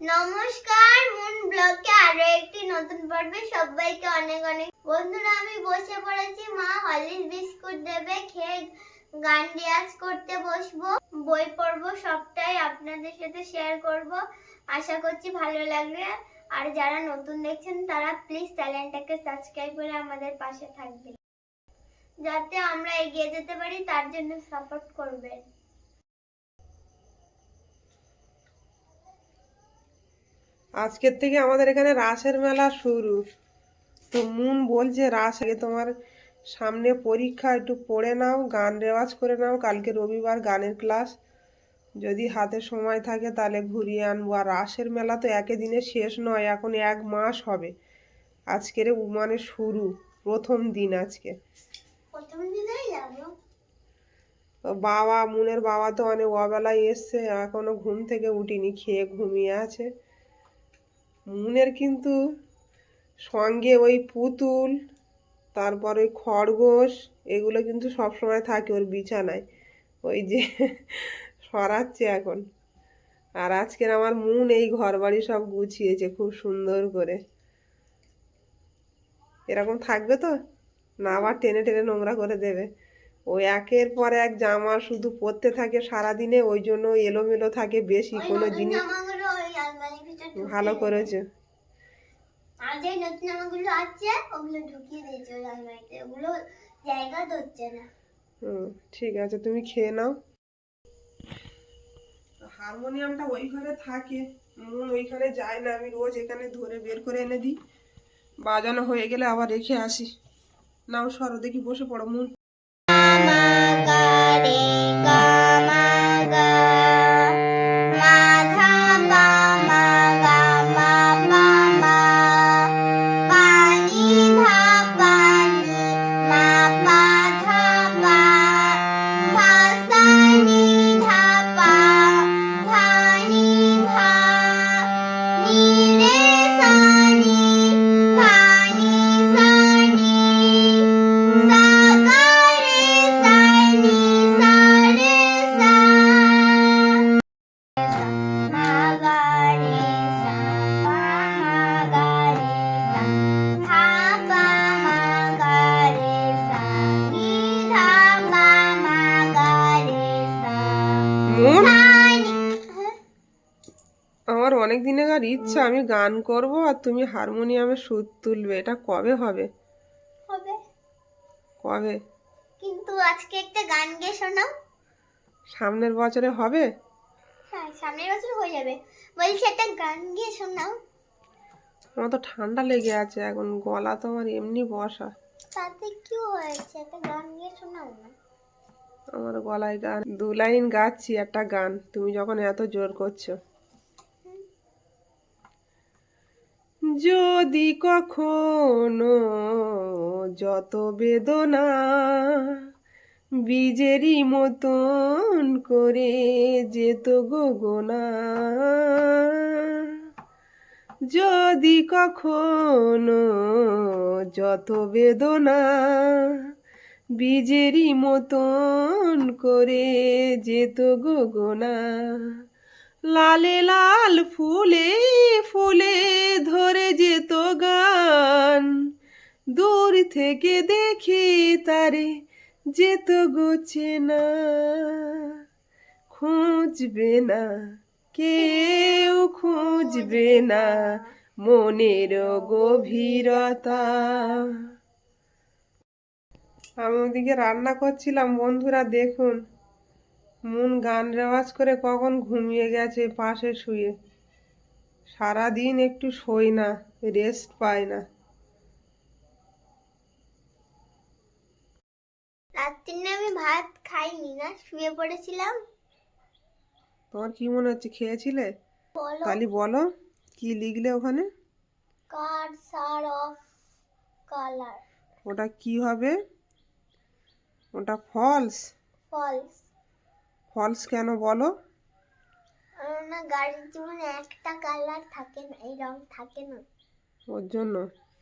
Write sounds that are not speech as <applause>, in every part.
নমস্কার, মুন ব্লগে আরও একটি নতুন পর্বে সবাইকে অনেক অনেক বন্ধুরা, আমি বসে পড়েছি মা হলিস বিস্কুট দেবে, খেয়ে গান রিয়াজ করতে বসবো। বই পড়ব, সবটাই আপনাদের সাথে শেয়ার করব। আশা করছি ভালো লাগবে। আর যারা নতুন দেখছেন, তারা প্লিজ চ্যানেলটাকে সাবস্ক্রাইব করে আমাদের পাশে থাকবেন। যাতে আমরা এগিয়ে যেতে পারি, তার জন্য সাপোর্ট করবেন। আজকের থেকে আমাদের এখানে রাসের মেলা শুরু। তো মুন বলছে রাস আগে তোমার সামনে পরীক্ষা একটু পড়ে নাও গান রেওয়াজ করে নাও কালকে রবিবার গানের ক্লাস। যদি হাতে সময় থাকে তাহলে ঘুরিয়ে আনব। আর রাসের মেলা তো একে দিনে শেষ নয় এখন এক মাস হবে। আজকের মানে শুরু প্রথম দিন আজকে। বাবা মুনের বাবা তো অনেক অবেলায় এসছে এখনও ঘুম থেকে উঠিনি খেয়ে ঘুমিয়ে আছে। মুনের কিন্তু সঙ্গে ওই পুতুল তারপর ওই খরগোশ এগুলো কিন্তু সব সময় থাকে ওর বিছানায়। ওই যে সরাচ্ছে এখন। আর আজকের আমার মুন এই ঘর বাড়ি সব গুছিয়েছে খুব সুন্দর করে। এরকম থাকবে তো? না আবার টেনে টেনে নোংরা করে দেবে। ওই একের পর এক জামা শুধু পরতে থাকে সারাদিনে ওই জন্য এলোমেলো থাকে বেশি কোনো জিনিস জামাগুলো ওই আলমারির ভিতর ঢুকিয়ে ভালো করেছ। আর যে নতুন আছে ওগুলো ঢুকিয়ে দিয়েছে আলমারিতে। ওগুলো জায়গা ধরছে না। হুম ঠিক আছে তুমি খেয়ে নাও। হারমোনিয়ামটা ওই ঘরে থাকে মন ওইখানে যায় না। আমি রোজ এখানে ধরে বের করে এনে দিই। বাজানো হয়ে গেলে আবার রেখে আসি। নাও সরো দেখি বসে পড়ো মন ইচ্ছা আমি গান করব আর তুমি হারমোনিয়ামে সুর তুলবে। এটা কবে হবে? হবে কবে? কিন্তু আজকে একটা গান গেয়ে শোনাও। সামনের বছরে হবে? হ্যাঁ সামনের বছর হয়ে যাবে। বলছি একটা গান গিয়ে শোনাও। আমার তো ঠান্ডা লেগে আছে এখন গলা তো আমার এমনি বসা। তাতে কি হয়েছে? একটা গান গিয়ে শোনাও না। আমার গলায় গান দু লাইন গাচ্ছি একটা গান। তুমি যখন এত জোর করছ। যদি কখনো যত বেদনা বীজেরই মতন করে যেত গগনা যদি কখনো যত বেদনা বীজেরই মতন করে যেত গগনা লালে লাল ফুলে ফুলে ধরে যেত গান। দূর থেকে দেখে তারে যেত গোছে না খুঁজবে না, কেউ খুঁজবে না মনের গভীরতা। আমি ওদিকে রান্না করছিলাম, বন্ধুরা দেখুন। মন গান রেওয়াজ করে কখন ঘুমিয়ে গেছে পাশে শুয়ে। সারাদিন একটু শোয় না রেস্ট পায় না। রাত্রিনে আমি ভাত খাইনি না শুয়ে পড়েছিলাম। তোমার কি মনে হচ্ছে খেয়েছিলে? তাহলে বলো কি লিখলে ওখানে? Car sir of colour? ওটা কি হবে? ওটা ফলস? ফলস। ফলস কেন বলো? না গাড়ির জীবনে একটা কালার থাকে না এই রং থাকে না। ওর জন্য?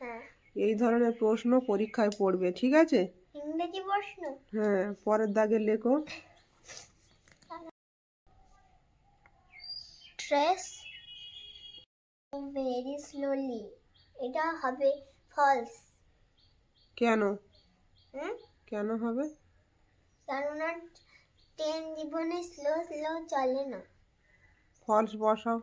হ্যাঁ। এই ধরনের প্রশ্ন পরীক্ষায় পড়বে ঠিক আছে? ইংরেজি প্রশ্ন? হ্যাঁ পরের দাগে লেখো। ড্রেস ভেরি স্লোলি এটা হবে ফলস কেন? কেন হবে? কেননা ট্রেন জীবনে স্লো স্লো চলে না। ফলস বসাও।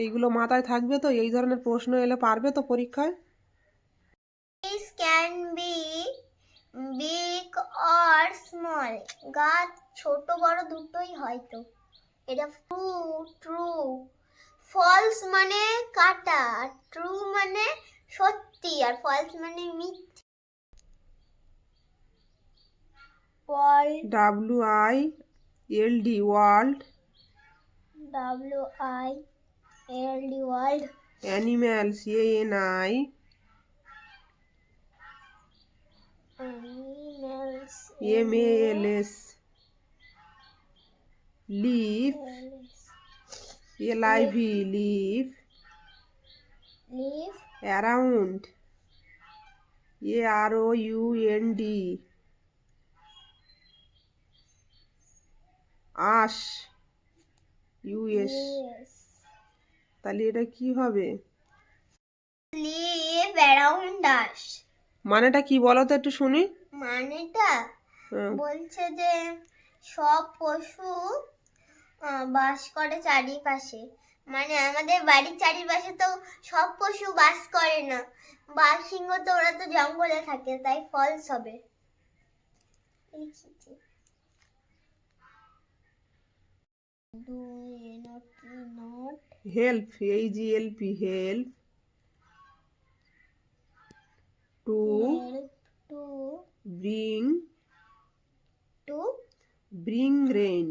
এইগুলো মাথায় থাকবে তো? এই ধরনের প্রশ্ন এলে পারবে তো পরীক্ষায়? This can be big or small গাছ ছোট বড় দুটোই হয়তো। এটা ট্রু ট্রু ফলস মানে কাটা আর ট্রু মানে সত্যি আর ফলস মানে মিথ্যে। W I L D world W I L D world animals N I M L S live L I V live live around A R O U N D আশ। ইউএস তাহলে এটা কি হবে? লিভ অ্যারাউন্ড আস মানেটা কি বলো তো একটু শুনি। মানেটা হ্যাঁ, বলছে যে সব পশু বাস করে চারিপাশে। মানে আমাদের বাড়ির চারিপাশে তো সব পশু বাস করে না। বাঘ সিংহ তো ওরা তো জঙ্গলে থাকে তাই ফলস হবে। লিখেছি। দুই not not হেল্প এই G L P help to help to bring to bring rain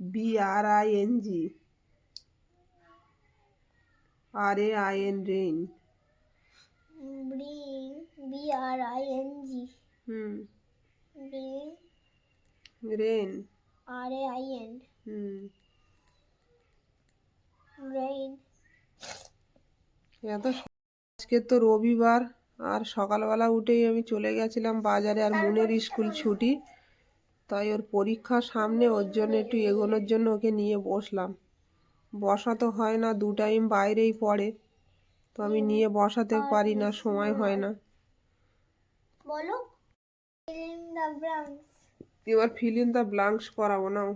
B R I N G R A I N rain bring b r i n g. Hmm bring. Rain r a i n. Hmm এত আজকে তো রবিবার আর সকালবেলা উঠেই আমি চলে গেছিলাম বাজারে আর মনের স্কুল ছুটি। তাই ওর পরীক্ষা সামনে ওর জন্য একটু এগোনোর জন্য ওকে নিয়ে বসলাম। বসা তো হয় না দু টাইম বাইরেই পড়ে। তো আমি নিয়ে বসাতে পারি না সময় হয় না। বলো। এবার ফিল ইন দ্য ব্লাঙ্কস করাবো নাও।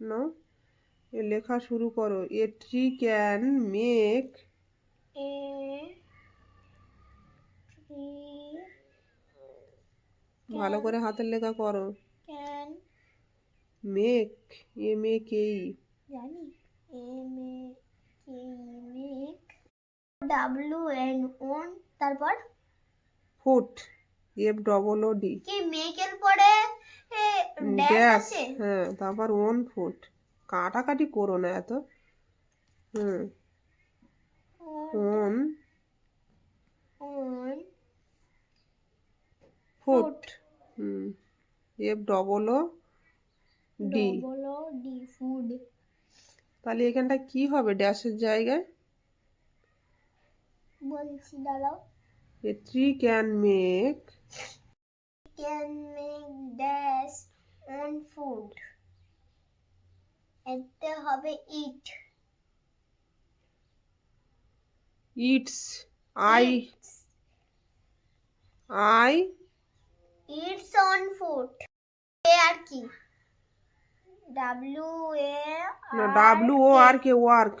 নাও লেখা শুরু করো। এ ট্রি ক্যান মেক ভালো করে হাতের লেখা করো। can মেক এ মেক এই। জানি। m a k make w n on তারপর? Foot F double O D কি মেকের পরে ড্যাশ আছে? হ্যাঁ তারপর ওন ফুট। কাটাকাটি করো না এত। হুম। On on. Foot hmm F double O D বলো ডি ফুড তাহলে এখানটা কি হবে? ড্যাশের জায়গায়? বলছি দাঁড়াও। A tree can make can make dash on food. এতে হবে it it's I I it's on food A R কি W A W O R K work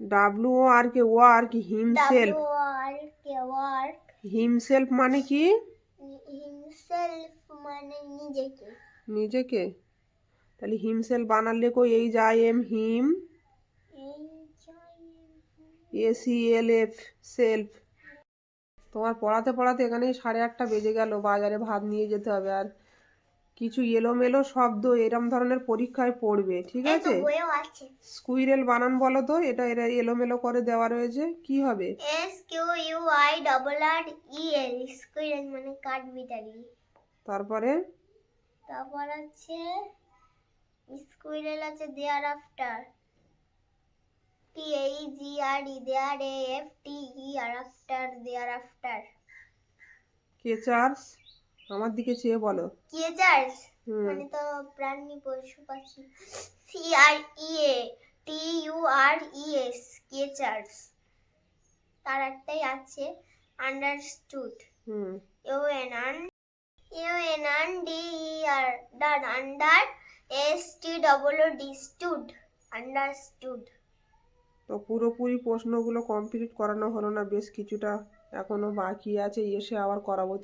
W O R K work himself W R K work himself মানে কি? Himself মানে নিজেকে. নিজেকে। তাহলে himself বানালে কো এই যায় M him A C L F self তোমার পড়াতে পড়াতে এখানে সাড়ে আটটা বেজে গেল বাজারে ভাত নিয়ে যেতে হবে আর কিছু এলোমেলো শব্দ এরম ধরনের পরীক্ষায় পড়বে ঠিক আছে? আছে। স্কুইরেল বানান বলো তো এটা এরা এলোমেলো করে দেওয়া রয়েছে কি হবে? S Q U I double R E L squirrel মানে কাঠবিড়ালি। তারপরে? তারপর আছে স্কুইরেল আছে দেয়ার আফটার। টি এই G R E there A F T E R after there after creatures আমার দিকে চেয়ে বলো। কেচার্স হুম। মানে তো প্রাণী পশু পাখি। C R E A T U R E S creatures তার একটাই আছে understood U N un U N un D E R done under S T double O D stood understood তো পুরোপুরি প্রশ্নগুলো কমপ্লিট করানো হলো না বেশ কিছুটা এখনও বাকি আছে এসে আবার করাবো।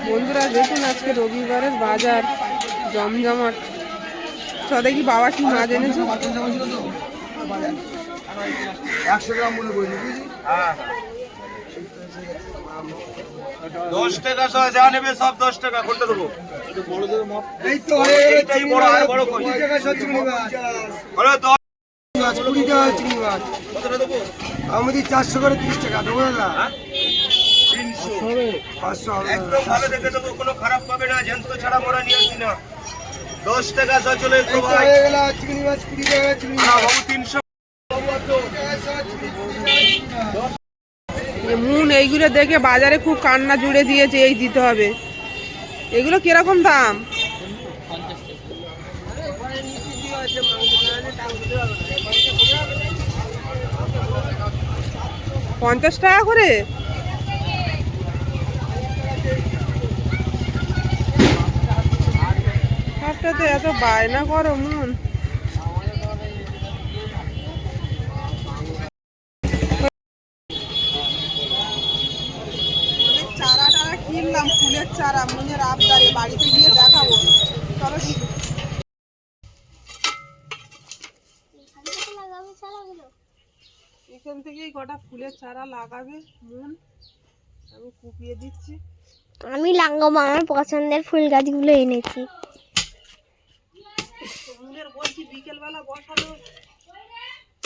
বন্ধুরা দেখুন আজকে রবিবারের বাজার জমজমাট। চ দেখি বাবা কি মাছ এনেছো। একশো গ্রাম মনে করি বুঝলি দশ টাকা সহ যা নেবে সব দশ টাকা কোনটা দেবো। হয়ে বড়, টাকা আমাদের চারশো করে তিরিশ টাকা দেবো না? হ্যাঁ? তিনশো। পাঁচশো হবে। না। একদম ভালো দেখে দেবো কোনো খারাপ পাবে না জ্যান্ত ছাড়া মরা নিয়ে আসি না। দশ টাকা হয়ে চিংড়ি মাছ কুড়ি চিংড়ি হ্যাঁ, মাছ। বাবু তিনশো। এ মুন এইগুলো দেখে বাজারে খুব কান্না জুড়ে দিয়েছে এই দিতে হবে। এগুলো কীরকম দাম? পঞ্চাশ টাকা করে? এত বায়না করো মুন অনেক চারা টারা কিনলাম ফুলের চারা মনের আবদারে বাড়িতে গিয়ে দেখাবো চলো এখান থেকে লাগাবে চারাগুলো এখান থেকেই কটা ফুলের চারা লাগাবে মুন আমি কুপিয়ে দিচ্ছি। আমি লাগাবো আমার পছন্দের ফুল গাছগুলো এনেছি। মুনের বলছি বিকেলবেলা বসানো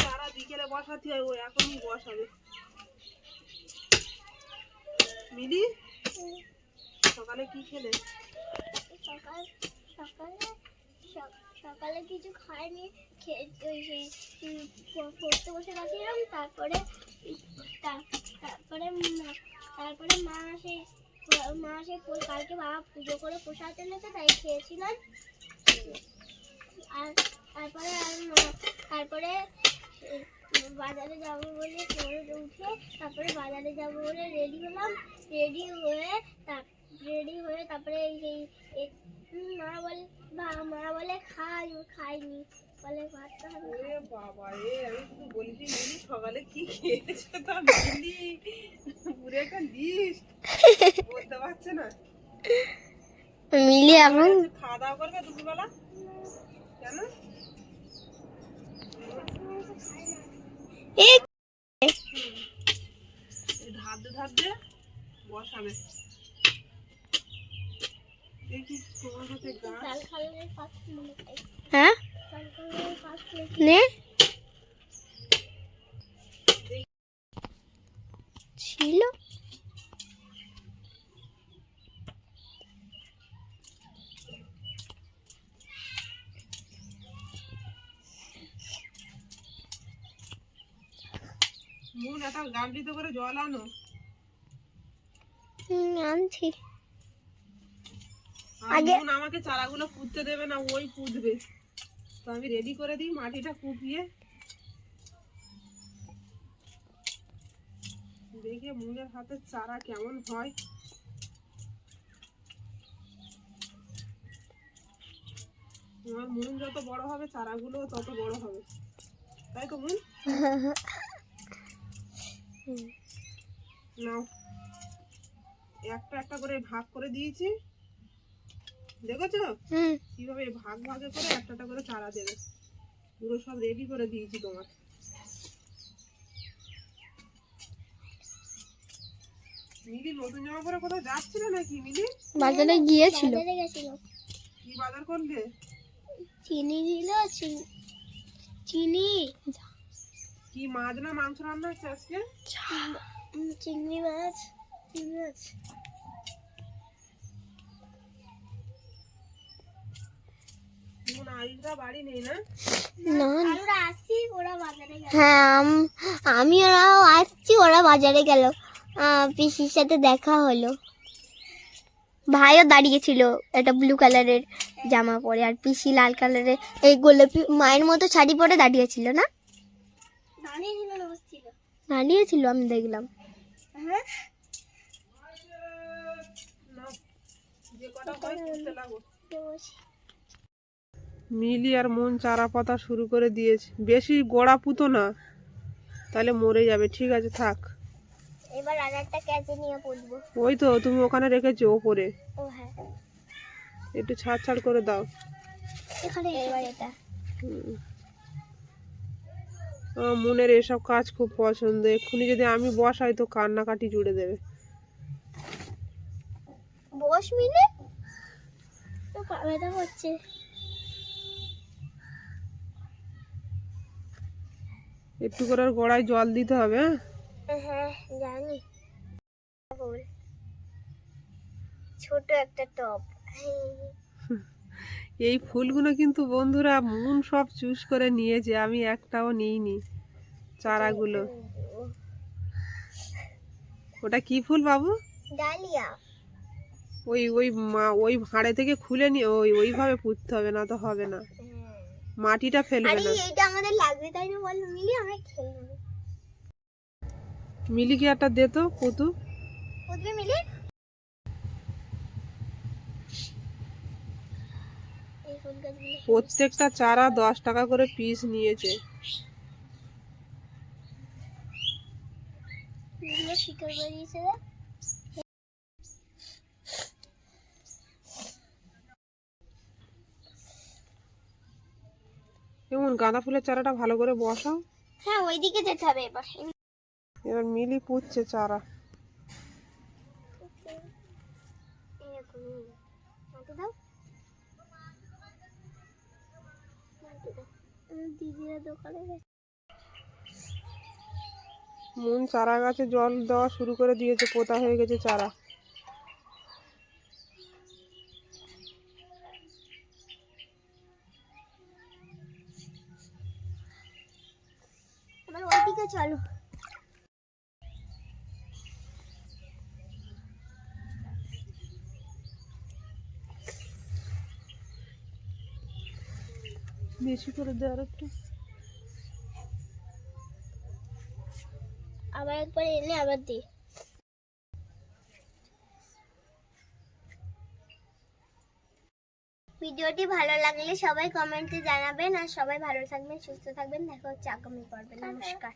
চারা বিকেলে বসাতে হয় ও এখনই বসাবে। মিলি সকালে কি খেলে? সকাল সকালে সকালে কিছু খাইনি খেয়ে সেই পড়তে বসে গেছিলাম, তারপরে তারপরে তারপরে মা সে মা সে কালকে বাবা পুজো করে প্রসাদ এনেছে, তাই খেয়েছিলাম। আর তারপরে তারপরে বাজারে যাব বলে পরে উঠে, তারপরে বাজারে যাব বলে রেডি হলাম। রেডি হয়ে রেডি হয়ে তারপরে এই মা বলে মা বলে, খাই, খাইনি। বাবা রে আমি শুধু বলছি সকালে কি খেয়েছো তা মিলি পুরো একটা লিস্ট বলতে পারছে না। মিলি এখন খাওয়া দাওয়া করবে দুপুরবেলা কেন এই এই ধার দিয়ে ধার দিয়ে বসাবে দেখি তোমার হাতে গাছ হ্যাঁ নে ছিল মুন একটা গামলিতে করে জল আনো। হুম, আনছি। আগে- আমাকে চারাগুলো পুঁততে দেবে না ওই পুঁতবে। তো আমি রেডি করে দিই মাটিটা কুপিয়ে। দেখে মুনের হাতে চারা কেমন হয়। আমার মুন যত বড় হবে চারাগুলো তত বড় হবে। তাই তো মুন? <laughs> নাও। একটা একটা করে ভাগ করে দিয়েছি। দেখেছ? কীভাবে ভাগ ভাগে করে একটা একটা করে চারা দেবে। পুরো সব রেডি করে দিয়েছি তোমার। মিলি নতুন জামা পরে কোথাও যাচ্ছিল নাকি মিলি? বাজারে গিয়েছিল। কি বাজার করলে চিনি দিল চিনি কি মাছ না মাংস রান্না হচ্ছে আজকে? চিংড়ি মাছ চিংড়ি মাছ। হ্যাঁ আমি ওরাও আসছি ওরা বাজারে গেল। পিসির সাথে দেখা হলো। ভাইও দাঁড়িয়েছিল একটা ব্লু কালারের জামা পরে আর পিসি লাল কালারের এই গোলাপি মায়ের মতো শাড়ি পরে দাঁড়িয়েছিল না? দাঁড়িয়েছিল আমি দেখলাম। মিলি আর মন চারা পাতা শুরু করে দিয়েছে। বেশি গোড়া পুতো না তাহলে মরে যাবে। ঠিক আছে থাক। এবার আর একটা ক্যাচে নিয়ে পড়ব ওই তো তুমি ওখানে রেখেছো ওপরে। ও হ্যাঁ। একটু ছাড় ছাড় করে দাও। এখানে এবার এটা। হুম। মনের এসব কাজ খুব পছন্দ। এক্ষুনি যদি আমি বসাই তো কান্নাকাটি জুড়ে দেবে। বস মিলে? তো ব্যথা করছে একটু করে ওর গোড়ায় জল দিতে হবে হ্যাঁ? হ্যাঁ জানি। ছোট একটা টপ এই ফুলগুলো কিন্তু বন্ধুরা মন সব চুজ করে নিয়েছে আমি একটাও নিইনি চারাগুলো। ওটা কি ফুল বাবু? ডালিয়া। ওই ওই মা ওই ভাঁড়ে থেকে খুলে নিয়ে ওই ওইভাবে পুঁততে হবে না তো হবে না। মাটিটা ফেলবে না। এইটা আমাদের লাগবে তাই না বল? মিলি আমরা খেলব মিলিকে একটা দে তো পুতু। বুঝবি মিলি এই ফুল গাছগুলো প্রত্যেকটা চারা দশ টাকা করে পিস নিয়েছে। যেমন গাঁদা ফুলের চারাটা ভালো করে বসাও। হ্যাঁ ওইদিকে যেতে হবে এবার। এবার মিলি পুঁতছে চারা। এরকম। দাও। দিদিরা দোকানে গেছে। মন চারা গাছে জল দেওয়া শুরু করে দিয়েছে পোতা হয়ে গেছে চারা। আমার ওইদিকে চলো। বেশি করে দেওয়ার একটু। আবার একবার এলে আবার দি ভিডিওটি ভালো লাগলে সবাই কমেন্টে জানাবেন আর সবাই ভালো থাকবেন সুস্থ থাকবেন। দেখা হচ্ছে আগামী পর্বে। নমস্কার।